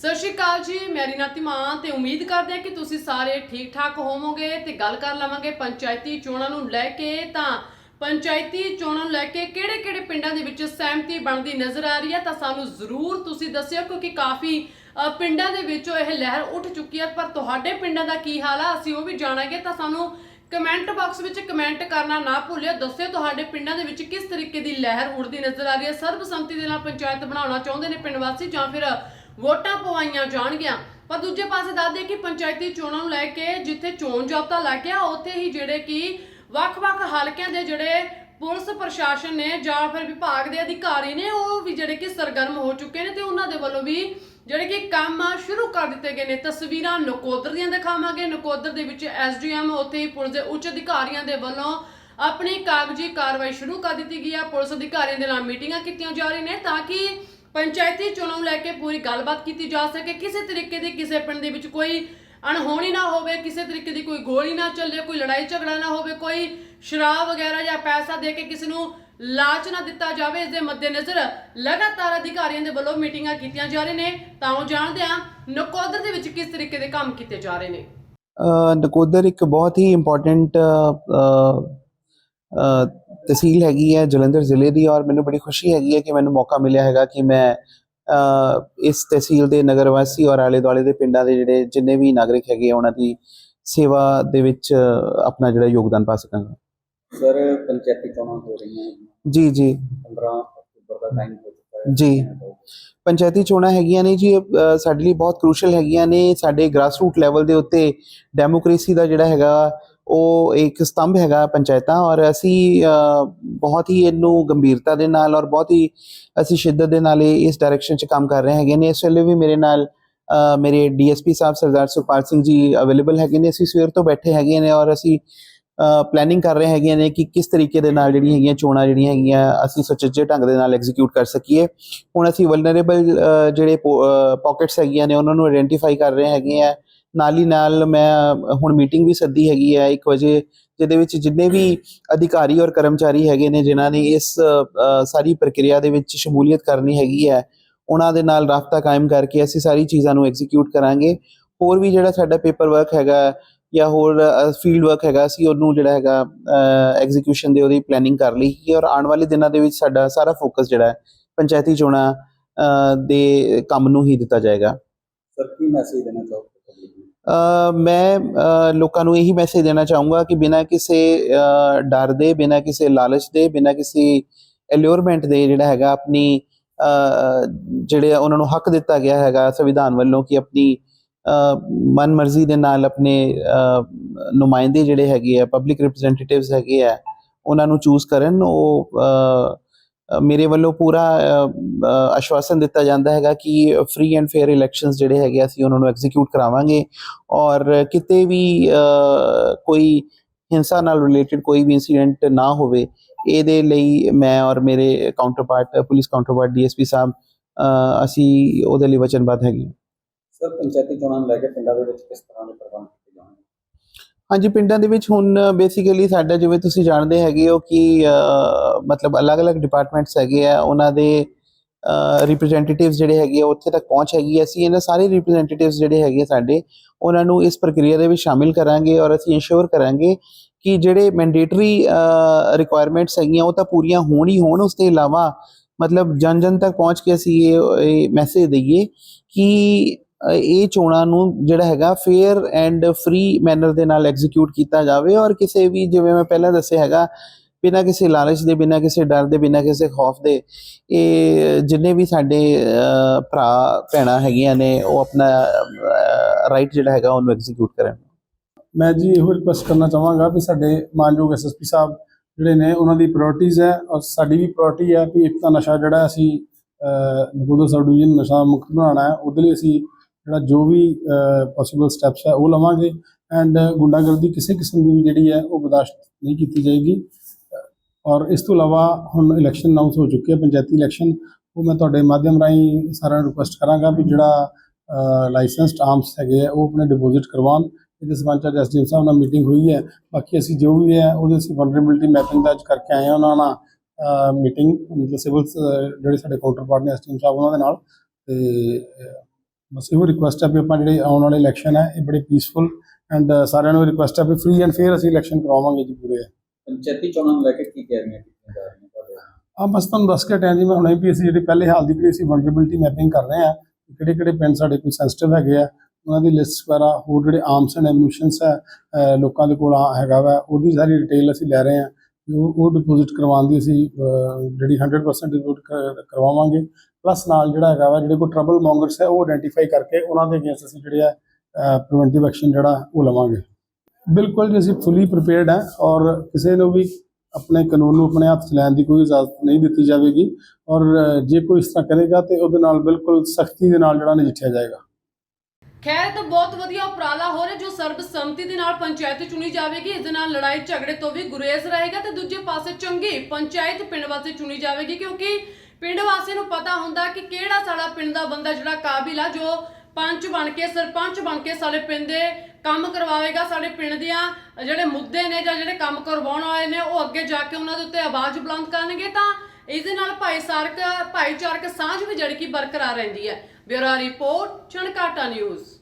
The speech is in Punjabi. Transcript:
ਸਤਿ ਸ਼੍ਰੀ ਅਕਾਲ ਜੀ ਮੈਂ ਰੀਨਾ ਮਾਂ ਤੇ ਉਮੀਦ ਕਰਦੇ ਹਾਂ ਕਿ ਤੁਸੀਂ ਸਾਰੇ ਠੀਕ ਠਾਕ ਹੋਵੋਗੇ ਤੇ ਗੱਲ ਕਰ ਲਵਾਂਗੇ ਪੰਚਾਇਤੀ ਚੋਣਾਂ ਨੂੰ ਲੈ ਕੇ। ਤਾਂ ਪੰਚਾਇਤੀ ਚੋਣਾਂ ਨੂੰ ਲੈ ਕੇ ਕਿਹੜੇ-ਕਿਹੜੇ ਪਿੰਡਾਂ ਦੇ ਵਿੱਚ ਸਹਿਮਤੀ ਬਣਦੀ ਨਜ਼ਰ ਆ ਰਹੀ ਹੈ, ਤਾਂ ਸਾਨੂੰ ਜ਼ਰੂਰ ਤੁਸੀਂ ਦੱਸਿਓ, ਕਿਉਂਕਿ ਕਾਫੀ ਪਿੰਡਾਂ ਦੇ ਵਿੱਚੋਂ ਇਹ ਲਹਿਰ ਉੱਠ ਚੁੱਕੀ ਹੈ। ਪਰ ਤੁਹਾਡੇ ਪਿੰਡਾਂ ਦਾ ਕੀ ਹਾਲ ਆ, ਅਸੀਂ ਉਹ ਵੀ ਜਾਣਾਂਗੇ। ਤਾਂ ਸਾਨੂੰ ਕਮੈਂਟ ਬਾਕਸ ਵਿੱਚ ਕਮੈਂਟ ਕਰਨਾ ਨਾ ਭੁੱਲਿਓ। ਦੱਸਿਓ ਤੁਹਾਡੇ ਪਿੰਡਾਂ ਦੇ ਵਿੱਚ ਕਿਸ ਤਰੀਕੇ ਦੀ ਲਹਿਰ ਉੱਠਦੀ ਨਜ਼ਰ ਆ ਰਹੀ ਹੈ। ਸਰਬਸੰਮਤੀ ਦੇ ਨਾਲ ਪੰਚਾਇਤ ਬਣਾਉਣਾ ਚਾਹੁੰਦੇ ਨੇ ਪਿੰਡ ਵਾਸੀ ਜਾਂ ਫਿਰ ਵੋਟਾਂ ਪਵਾਈਆਂ ਜਾਣਗੀਆਂ। ਪਰ ਦੂਜੇ ਪਾਸੇ ਦੱਸਦੇ ਕਿ ਪੰਚਾਇਤੀ ਚੋਣਾਂ ਨੂੰ ਲੈ ਕੇ ਜਿੱਥੇ ਚੋਣ ਜਾਬਤਾ ਲੱਗ ਗਿਆ, ਉੱਥੇ ਹੀ ਜਿਹੜੇ ਕਿ ਵੱਖ-ਵੱਖ ਹਲਕਿਆਂ ਦੇ ਜਿਹੜੇ ਪੁਲਿਸ ਪ੍ਰਸ਼ਾਸਨ ਨੇ ਜਾਂ ਫਿਰ ਵਿਭਾਗ ਦੇ ਅਧਿਕਾਰੀ ਨੇ, ਉਹ ਵੀ ਜਿਹੜੇ ਕਿ ਸਰਗਰਮ ਹੋ ਚੁੱਕੇ ਨੇ ਤੇ ਉਹਨਾਂ ਦੇ ਵੱਲੋਂ ਵੀ ਜਿਹੜੇ ਕਿ ਕੰਮ ਸ਼ੁਰੂ ਕਰ ਦਿੱਤੇ ਗਏ ਨੇ। ਤਸਵੀਰਾਂ ਨਕੋਦਰ ਦੀਆਂ ਦਿਖਾਵਾਂਗੇ। ਨਕੋਦਰ ਦੇ ਵਿੱਚ ਐਸਡੀਐਮ ਉੱਥੇ ਹੀ ਪੁਲਿਸ ਦੇ ਉੱਚ ਅਧਿਕਾਰੀਆਂ ਦੇ ਵੱਲੋਂ ਆਪਣੀ ਕਾਗਜ਼ੀ ਕਾਰਵਾਈ ਸ਼ੁਰੂ ਕਰ ਦਿੱਤੀ ਗਈ ਆ। ਪੁਲਿਸ ਅਧਿਕਾਰੀਆਂ ਦੇ ਨਾਲ ਮੀਟਿੰਗਾਂ ਕੀਤੀਆਂ ਜਾ ਰਹੀਆਂ ਨੇ ਤਾਂ ਕਿ ਪੰਚਾਇਤੀ ਚੋਣਾਂ ਨੂੰ ਲੈ ਕੇ ਪੂਰੀ ਗੱਲਬਾਤ ਕੀਤੀ ਜਾ ਸਕੇ। ਕਿਸੇ ਤਰੀਕੇ ਦੀ ਕਿਸੇ ਪਿੰਡ ਦੇ ਵਿੱਚ ਕੋਈ ਅਣਹੋਣੀ ਨਾ ਹੋਵੇ, ਕਿਸੇ ਤਰੀਕੇ ਦੀ ਕੋਈ ਗੋਲੀ ਨਾ ਚੱਲੇ, ਕੋਈ ਲੜਾਈ ਝਗੜਾ ਨਾ ਹੋਵੇ, ਕੋਈ ਸ਼ਰਾਬ ਵਗੈਰਾ ਜਾਂ ਪੈਸਾ ਦੇ ਕੇ ਕਿਸੇ ਨੂੰ ਲਾਚ ਨਾ ਦਿੱਤਾ ਜਾਵੇ, ਇਸ ਦੇ ਮੱਦੇਨਜ਼ਰ ਲਗਾਤਾਰ ਅਧਿਕਾਰੀਆਂ ਦੇ ਵੱਲੋਂ ਮੀਟਿੰਗਾਂ ਕੀਤੀਆਂ ਜਾ ਰਹੀਆਂ ਨੇ। ਤਾਂ ਉਹ ਜਾਣਦੇ ਆ ਨਕੋਦਰ ਦੇ ਵਿੱਚ ਕਿਸ ਤਰੀਕੇ ਦੇ ਕੰਮ ਕੀਤੇ ਜਾ ਰਹੇ ਨੇ। ਨਕੋਦਰ ਇੱਕ ਬਹੁਤ ਹੀ ਇੰਪੋਰਟੈਂਟ ਤਹਿਸੀਲ ਹੈਗੀ ਹੈ ਜਲੰਧਰ ਜ਼ਿਲ੍ਹੇ ਦੀ ਔਰ ਮੈਨੂੰ ਬੜੀ ਖੁਸ਼ੀ ਹੈਗੀ ਹੈ ਕਿ ਮੈਨੂੰ ਮੌਕਾ ਮਿਲਿਆ ਹੈਗਾ ਕਿ ਮੈਂ ਇਸ ਤਹਿਸੀਲ ਦੇ ਨਗਰ ਵਾਸੀ ਔਰ ਆਲੇ ਦੁਆਲੇ ਦੇ ਪਿੰਡਾਂ ਦੇ ਜਿਹੜੇ ਜਿੰਨੇ ਵੀ ਨਾਗਰਿਕ ਹੈਗੇ ਉਹਨਾਂ ਦੀ ਸੇਵਾ ਦੇ ਵਿੱਚ ਆਪਣਾ ਜਿਹੜਾ ਯੋਗਦਾਨ ਪਾ ਸਕਾਂਗਾ। ਸਰ ਪੰਚਾਇਤੀ ਚੋਣਾਂ ਹੋ ਰਹੀਆਂ ਜੀ ਜੀ। 15 ਅਕਤੂਬਰ ਦਾ ਟਾਈਮ ਹੋ ਚੁੱਕਾ ਹੈ। ਜੀ। ਪੰਚਾਇਤੀ ਚੋਣਾਂ ਹੈਗੀਆਂ ਨੇ ਜੀ ਸਾਡੇ ਲਈ ਬਹੁਤ ਕ੍ਰੂਸ਼ਲ ਹੈਗੀਆਂ ਨੇ। ਸਾਡੇ ਗ੍ਰਾਸ ਰੂਟ ਲੈਵਲ ਦੇ ਉੱਤੇ ਡੈਮੋਕ੍ਰੇਸੀ ਦਾ ਜਿਹੜਾ ਹੈਗਾ ਉਹ ਇੱਕ ਸਤੰਭ ਹੈਗਾ ਪੰਚਾਇਤਾਂ ਔਰ ਅਸੀਂ ਬਹੁਤ ਹੀ ਇਹਨੂੰ ਗੰਭੀਰਤਾ ਦੇ ਨਾਲ ਔਰ ਬਹੁਤ ਹੀ ਅਸੀਂ ਸ਼ਿੱਦਤ ਦੇ ਨਾਲ ਇਹ- ਇਸ ਡਾਇਰੈਕਸ਼ਨ 'ਚ ਕੰਮ ਕਰ ਰਹੇ ਹੈਗੇ ਨੇ। ਇਸ ਵੇਲੇ ਵੀ ਮੇਰੇ ਨਾਲ ਅ, ਮੇਰੇ ਡੀਐਸਪੀ ਸਾਹਿਬ ਸਰਦਾਰ ਸੁਖਪਾਲ ਸਿੰਘ ਜੀ ਅਵੇਲੇਬਲ ਹੈਗੇ ਨੇ। ਅਸੀਂ ਸਵੇਰ ਤੋਂ ਬੈਠੇ ਹੈਗੇ ਨੇ ਔਰ ਅਸੀਂ ਪਲੈਨਿੰਗ ਕਰ ਰਹੇ ਹੈਗੇ ਨੇ ਕਿ ਕਿਸ ਤਰੀਕੇ ਦੇ ਨਾਲ ਜਿਹੜੀਆਂ ਹੈਗੀਆਂ ਚੋਣਾਂ ਜਿਹੜੀਆਂ ਹੈਗੀਆਂ ਅਸੀਂ ਸੁਚੱਜੇ ਢੰਗ ਦੇ ਨਾਲ ਐਗਜ਼ੀਕਿਊਟ ਕਰ ਸਕੀਏ। ਹੁਣ ਅਸੀਂ ਵਲਨਰੇਬਲ ਜਿਹੜੇ ਪਾਕਟਸ ਹੈਗੀਆਂ ਨੇ ਉਹਨਾਂ ਨੂੰ ਆਇਡੈਂਟੀਫਾਈ ਕਰ ਰਹੇ ਹੈਗੇ ਆ। ਨਾਲ ਹੀ ਨਾਲ ਮੈਂ ਹੁਣ ਮੀਟਿੰਗ ਵੀ ਸੱਦੀ ਹੈਗੀ ਹੈ 1 ਵਜੇ, ਜਿਹਦੇ ਵਿੱਚ ਜਿੰਨੇ ਵੀ ਅਧਿਕਾਰੀ ਔਰ ਕਰਮਚਾਰੀ ਹੈਗੇ ਨੇ, ਜਿਨ੍ਹਾਂ ਨੇ ਇਸ ਸਾਰੀ ਪ੍ਰਕਿਰਿਆ ਦੇ ਵਿੱਚ ਸ਼ਮੂਲੀਅਤ ਕਰਨੀ ਹੈਗੀ ਹੈ, ਉਹਨਾਂ ਦੇ ਨਾਲ ਰਾਬਤਾ ਕਾਇਮ ਕਰਕੇ ਅਸੀਂ ਸਾਰੀ ਚੀਜ਼ਾਂ ਨੂੰ ਐਗਜ਼ੀਕਿਊਟ ਕਰਾਂਗੇ। ਹੋਰ ਵੀ ਜਿਹੜਾ ਸਾਡਾ ਪੇਪਰ ਵਰਕ ਹੈਗਾ ਜਾਂ ਹੋਰ ਫੀਲਡ ਵਰਕ ਹੈਗਾ, ਅਸੀਂ ਉਹਨੂੰ ਜਿਹੜਾ ਹੈਗਾ ਐਗਜ਼ੀਕਿਊਸ਼ਨ ਦੇ ਉਹਦੀ ਪਲੈਨਿੰਗ ਕਰ ਲਈ ਹੈ ਔਰ ਆਉਣ ਵਾਲੇ ਦਿਨਾਂ ਦੇ ਵਿੱਚ ਸਾਡਾ ਸਾਰਾ ਫੋਕਸ ਜਿਹੜਾ ਹੈ, ਪੰਚਾਇਤੀ ਚੋਣਾਂ ਦੇ ਕੰਮ ਨੂੰ ਹੀ ਦਿੱਤਾ ਜਾਏਗਾ। ਸਰ ਕੀ ਮੈਸੇਜ ਦੇਣਾ ਚਾਹੋਗੇ? ਮੈਂ ਲੋਕਾਂ ਨੂੰ ਇਹੀ ਮੈਸੇਜ ਦੇਣਾ ਚਾਹੂੰਗਾ ਕਿ ਬਿਨਾਂ ਕਿਸੇ ਡਰ ਦੇ ਬਿਨਾਂ ਕਿਸੇ ਲਾਲਚ ਦੇ ਬਿਨਾਂ ਕਿਸੇ ਐਲਿਓਰਮੈਂਟ ਦੇ ਜਿਹੜਾ ਹੈਗਾ ਆਪਣੀ ਅ, ਜਿਹੜੇ ਉਹਨਾਂ ਨੂੰ ਹੱਕ ਦਿੱਤਾ ਗਿਆ ਹੈਗਾ ਸੰਵਿਧਾਨ ਵੱਲੋਂ ਕਿ ਆਪਣੀ ਮਨ ਮਰਜ਼ੀ ਦੇ ਨਾਲ ਆਪਣੇ ਅ, ਨੁਮਾਇੰਦੇ ਜਿਹੜੇ ਹੈਗੇ ਆ ਪਬਲਿਕ ਰਿਪਰੈਜ਼ੈਂਟੇਟਿਵਸ ਹੈਗੇ ਆ ਉਹਨਾਂ ਨੂੰ ਚੂਜ਼ ਕਰਨ ਉਹ ਮੇਰੇ ਵੱਲੋਂ ਪੂਰਾ ਆਸ਼ਵਾਸਨ ਦਿੱਤਾ ਜਾਂਦਾ ਹੈਗਾ ਕਿ ਫ੍ਰੀ ਐਂਡ ਫੇਅਰ ਇਲੈਕਸ਼ਨਸ ਜਿਹੜੇ ਹੈਗੇ ਅਸੀਂ ਉਹਨਾਂ ਨੂੰ ਐਗਜ਼ੀਕਿਊਟ ਕਰਾਵਾਂਗੇ ਔਰ ਕਿਤੇ ਵੀ ਕੋਈ ਹਿੰਸਾ ਨਾਲ ਰਿਲੇਟਡ ਕੋਈ ਵੀ ਇਨਸੀਡੈਂਟ ਨਾ ਹੋਵੇ, ਇਹਦੇ ਲਈ ਮੈਂ ਔਰ ਮੇਰੇ ਕਾਊਂਟਰਪਾਰਟ ਪੁਲਿਸ ਕਾਊਂਟਰਪਾਰਟ ਡੀਐਸਪੀ ਸਾਹਿਬ ਅਸੀਂ ਉਹਦੇ ਲਈ ਵਚਨਬੱਧ ਹੈਗੇ ਹਾਂ। ਸਰ, ਪੰਚਾਇਤੀ ਚੋਣਾਂ ਨੂੰ ਲੈ ਕੇ ਪਿੰਡਾਂ ਦੇ ਵਿੱਚ ਕਿਸ ਤਰ੍ਹਾਂ ਦੇ ਪ੍ਰਬੰਧ ਹਾਂਜੀ, ਪਿੰਡਾਂ ਦੇ ਵਿੱਚ ਹੁਣ ਬੇਸਿਕਲੀ ਸਾਡਾ ਜਿਵੇਂ ਤੁਸੀਂ ਜਾਣਦੇ ਹੈਗੇ ਹੋ ਕਿ ਮਤਲਬ ਅਲੱਗ-ਅਲੱਗ ਡਿਪਾਰਟਮੈਂਟਸ ਹੈਗੇ ਆ, ਉਹਨਾਂ ਦੇ ਰਿਪਰੈਜ਼ੈਂਟੇਟਿਵਸ ਜਿਹੜੇ ਹੈਗੇ ਆ, ਉੱਥੇ ਤੱਕ ਪਹੁੰਚ ਹੈਗੀ ਹੈ। ਅਸੀਂ ਇਹਨਾਂ ਸਾਰੇ ਰਿਪਰੈਜ਼ੈਂਟੇਟਿਵਸ ਜਿਹੜੇ ਹੈਗੇ ਆ ਸਾਡੇ, ਉਹਨਾਂ ਨੂੰ ਇਸ ਪ੍ਰਕਿਰਿਆ ਦੇ ਵਿੱਚ ਸ਼ਾਮਿਲ ਕਰਾਂਗੇ ਔਰ ਅਸੀਂ ਇੰਸ਼ੋਰ ਕਰਾਂਗੇ ਕਿ ਜਿਹੜੇ ਮੈਂਡੇਟਰੀ ਰਿਕੁਆਇਰਮੈਂਟਸ ਹੈਗੀਆਂ, ਉਹ ਤਾਂ ਪੂਰੀਆਂ ਹੋਣ ਹੀ ਹੋਣ ਉਸ ਤੋਂ ਇਲਾਵਾ ਮਤਲਬ ਜਨ ਜਨ ਤੱਕ ਪਹੁੰਚ ਕੇ ਅਸੀਂ ਇਹ ਮੈਸੇਜ ਦਈਏ ਕਿ ਇਹ ਚੋਣਾਂ ਨੂੰ ਜਿਹੜਾ ਹੈਗਾ ਫੇਅਰ ਐਂਡ ਫ੍ਰੀ ਮੈਨਰ ਦੇ ਨਾਲ ਐਗਜ਼ੀਕਿਊਟ ਕੀਤਾ ਜਾਵੇ ਔਰ ਕਿਸੇ ਵੀ, ਜਿਵੇਂ ਮੈਂ ਪਹਿਲਾਂ ਦੱਸਿਆ ਹੈਗਾ, ਬਿਨਾਂ ਕਿਸੇ ਲਾਲਚ ਦੇ, ਬਿਨਾਂ ਕਿਸੇ ਡਰ ਦੇ, ਬਿਨਾਂ ਕਿਸੇ ਖੌਫ ਦੇ, ਇਹ ਜਿੰਨੇ ਵੀ ਸਾਡੇ ਭਰਾ, ਭੈਣਾਂ ਹੈਗੀਆਂ ਨੇ, ਉਹ ਆਪਣਾ ਰਾਈਟ ਜਿਹੜਾ ਹੈਗਾ ਉਹਨੂੰ ਐਗਜ਼ੀਕਿਊਟ ਕਰਨ। ਮੈਂ ਜੀ ਇਹੋ ਰਿਕੁਐਸਟ ਕਰਨਾ ਚਾਹਾਂਗਾ ਵੀ ਸਾਡੇ ਮਾਨਯੋਗ ਐਸਐਸਪੀ ਸਾਹਿਬ ਜਿਹੜੇ ਨੇ, ਉਹਨਾਂ ਦੀ ਪ੍ਰਾਇੋਰਟੀਜ਼ ਹੈ ਔਰ ਸਾਡੀ ਵੀ ਪ੍ਰਾਇੋਰਟੀ ਹੈ ਵੀ ਇੱਕ ਤਾਂ ਨਸ਼ਾ ਜਿਹੜਾ ਅਸੀਂ ਨਗੋਦਰ ਸਬ ਡਿਵੀਜ਼ਨ ਨਸ਼ਾ ਮੁਕਤ ਬਣਾਉਣਾ ਹੈ, ਉਹਦੇ ਲਈ ਅਸੀਂ ਜਿਹੜਾ ਜੋ ਵੀ ਪੋਸੀਬਲ ਸਟੈਪਸ ਹੈ, ਉਹ ਲਵਾਂਗੇ। ਐਂਡ ਗੁੰਡਾਗਰਦੀ ਕਿਸੇ ਕਿਸਮ ਦੀ ਵੀ ਜਿਹੜੀ ਹੈ, ਉਹ ਬਰਦਾਸ਼ਤ ਨਹੀਂ ਕੀਤੀ ਜਾਏਗੀ। ਔਰ ਇਸ ਤੋਂ ਇਲਾਵਾ ਹੁਣ ਇਲੈਕਸ਼ਨ ਅਨਾਉਂਸ ਹੋ ਚੁੱਕੇ ਹੈ, ਪੰਚਾਇਤੀ ਇਲੈਕਸ਼ਨ ਉਹ ਮੈਂ ਤੁਹਾਡੇ ਮਾਧਿਅਮ ਰਾਹੀਂ ਸਾਰਿਆਂ ਨੂੰ ਰਿਕੁਐਸਟ ਕਰਾਂਗਾ ਵੀ ਜਿਹੜਾ ਲਾਇਸੈਂਸਡ ਆਰਮਸ ਹੈਗੇ ਆ, ਉਹ ਆਪਣੇ ਡਿਪੋਜ਼ਿਟ ਕਰਵਾਉਣ। ਇਹਦੇ ਸਬੰਧ ਚ ਅੱਜ ਐਸਡੀਐਮ ਸਾਹਿਬ ਨਾਲ ਮੀਟਿੰਗ ਹੋਈ ਹੈ। ਬਾਕੀ ਅਸੀਂ ਜੋ ਵੀ ਹੈ, ਉਹਦੇ ਅਸੀਂ ਵਨਰੇਬਿਲਟੀ ਮੈਪਿੰਗ ਦਾ ਅੱਜ ਕਰਕੇ ਆਏ ਹਾਂ ਉਹਨਾਂ ਨਾਲ ਮੀਟਿੰਗ ਮਤਲਬ ਸਿਵਲ ਜਿਹੜੇ ਸਾਡੇ ਕਾਊਂਟਰ ਪਾਰਟ ਨੇ ਐਸਡੀਐਮ ਸਾਹਿਬ, ਉਹਨਾਂ ਦੇ ਨਾਲ। ਤੇ ਬਸ ਇਹੋ ਰਿਕੁਐਸਟ ਹੈ ਵੀ ਆਪਾਂ ਜਿਹੜੇ ਆਉਣ ਵਾਲੇ ਇਲੈਕਸ਼ਨ ਹੈ ਇਹ ਬੜੇ ਪੀਸਫੁਲ ਐਂਡ ਸਾਰਿਆਂ ਨੂੰ ਰਿਕੁਐਸਟ ਹੈ ਵੀ ਫ੍ਰੀ ਐਂਡ ਫੇਅਰ ਅਸੀਂ ਇਲੈਕਸ਼ਨ ਕਰਵਾਵਾਂਗੇ ਜੀ ਪੂਰੇ। ਪੰਚਾਇਤੀ ਚੋਣਾਂ ਨੂੰ ਲੈ ਕੇ ਕੀ ਤਿਆਰੀਆਂ ਕੀਤੀਆਂ ਜਾ ਰਹੀਆਂ ਆ ਬਸ ਤੁਹਾਨੂੰ ਦੱਸ ਕੇ ਹਟਿਆ ਜੀ ਮੈਂ ਹੁਣੇ ਵੀ ਅਸੀਂ ਜਿਹੜੀ ਪਹਿਲੇ ਹਾਲ ਦੀ ਜਿਹੜੀ ਅਸੀਂ ਵਲਨਰੇਬਿਲਟੀ ਮੈਪਿੰਗ ਕਰ ਰਹੇ ਹਾਂ ਕਿਹੜੇ ਕਿਹੜੇ ਪਿੰਡ ਸਾਡੇ ਕੋਲ ਸੈਂਸਿਟਿਵ ਹੈਗੇ ਆ ਉਹਨਾਂ ਦੀ ਲਿਸਟ ਵਗੈਰਾ ਹੋਰ ਜਿਹੜੇ ਆਰਮਸ ਐਂਡ ਐਮਿਊਸ਼ਨਸ ਹੈ ਲੋਕਾਂ ਦੇ ਕੋਲ ਆ- ਹੈਗਾ ਵਾ ਉਹਦੀ ਸਾਰੀ ਡਿਟੇਲ ਅਸੀਂ ਲੈ ਰਹੇ ਹਾਂ ਉਹ ਉਹ ਡਿਪੋਜ਼ਿਟ ਕਰਵਾਉਣ ਦੀ ਅਸੀਂ ਜਿਹੜੀ 100% ਡਿਪੋਜ਼ਿਟ ਕਰਵਾਵਾਂਗੇ। ਪਲੱਸ ਨਾਲ ਜਿਹੜਾ ਹੈਗਾ ਵਾ, ਜਿਹੜੇ ਕੋਈ ਟਰਬਲ ਮੌਂਗਰਸ ਹੈ, ਉਹ ਆਇਡੈਂਟੀਫਾਈ ਕਰਕੇ ਉਹਨਾਂ ਦੇ ਅਗੇਂਸਟ ਅਸੀਂ ਜਿਹੜੇ ਆ ਪ੍ਰੀਵੈਂਟਿਵ ਐਕਸ਼ਨ ਜਿਹੜਾ, ਉਹ ਲਵਾਂਗੇ। ਬਿਲਕੁਲ ਜੀ, ਅਸੀਂ ਫੁੱਲੀ ਪ੍ਰੀਪੇਅਰਡ ਹੈ ਔਰ ਕਿਸੇ ਨੂੰ ਵੀ ਆਪਣੇ ਕਾਨੂੰਨ ਨੂੰ ਆਪਣੇ ਹੱਥ 'ਚ ਲੈਣ ਦੀ ਕੋਈ ਇਜਾਜ਼ਤ ਨਹੀਂ ਦਿੱਤੀ ਜਾਵੇਗੀ। ਔਰ ਜੇ ਕੋਈ ਇਸ ਤਰ੍ਹਾਂ ਕਰੇਗਾ ਤੇ ਉਹਦੇ ਨਾਲ ਬਿਲਕੁਲ ਸਖਤੀ ਦੇ ਨਾਲ ਜਿਹੜਾ ਨਜਿੱਠਿਆ ਜਾਏਗਾ। ਖੈਰ, ਇਹ ਤਾਂ ਬਹੁਤ ਵਧੀਆ ਉਪਰਾਲਾ ਹੋ ਰਿਹਾ ਜੋ ਸਰਬਸੰਮਤੀ ਦੇ ਨਾਲ ਪੰਚਾਇਤ ਚੁਣੀ ਜਾਵੇਗੀ। ਇਸ ਦੇ ਨਾਲ ਲੜਾਈ ਝਗੜੇ ਤੋਂ ਵੀ ਗੁਰੇਜ਼ ਰਹੇਗਾ ਤੇ ਦੂਜੇ ਪਾਸੇ ਚੰਗੀ ਪੰਚਾਇਤ ਪਿੰਡ ਵਾਸਤੇ ਚੁਣੀ ਜਾਵੇਗੀ ਕਿਉਂਕਿ ਪਿੰਡ ਵਾਸੀਆਂ ਨੂੰ ਪਤਾ ਹੁੰਦਾ ਕਿ ਕਿਹੜਾ ਸਾਡਾ ਪਿੰਡ ਦਾ ਬੰਦਾ ਜਿਹੜਾ ਕਾਬਿਲ ਆ, ਜੋ ਪੰਚ ਬਣ ਕੇ, ਸਰਪੰਚ ਬਣ ਕੇ ਸਾਡੇ ਪਿੰਡ ਦੇ ਕੰਮ ਕਰਵਾਵੇਗਾ, ਸਾਡੇ ਪਿੰਡ ਦੀਆਂ ਜਿਹੜੇ ਮੁੱਦੇ ਨੇ ਜਾਂ ਜਿਹੜੇ ਕੰਮ ਕਰਵਾਉਣ ਵਾਲੇ ਨੇ, ਉਹ ਅੱਗੇ ਜਾ ਕੇ ਉਹਨਾਂ ਦੇ ਉੱਤੇ ਆਵਾਜ਼ ਬੁਲੰਦ ਕਰਨਗੇ। ਤਾਂ ਇਸ ਦੇ ਨਾਲ ਭਾਈਚਾਰਕ ਭਾਈਚਾਰਕ ਸਾਂਝ ਵੀ ਜਿਹੜੀ ਕਿ ਬਰਕਰਾਰ ਰਹਿੰਦੀ ਹੈ। Bureau report Chankata news.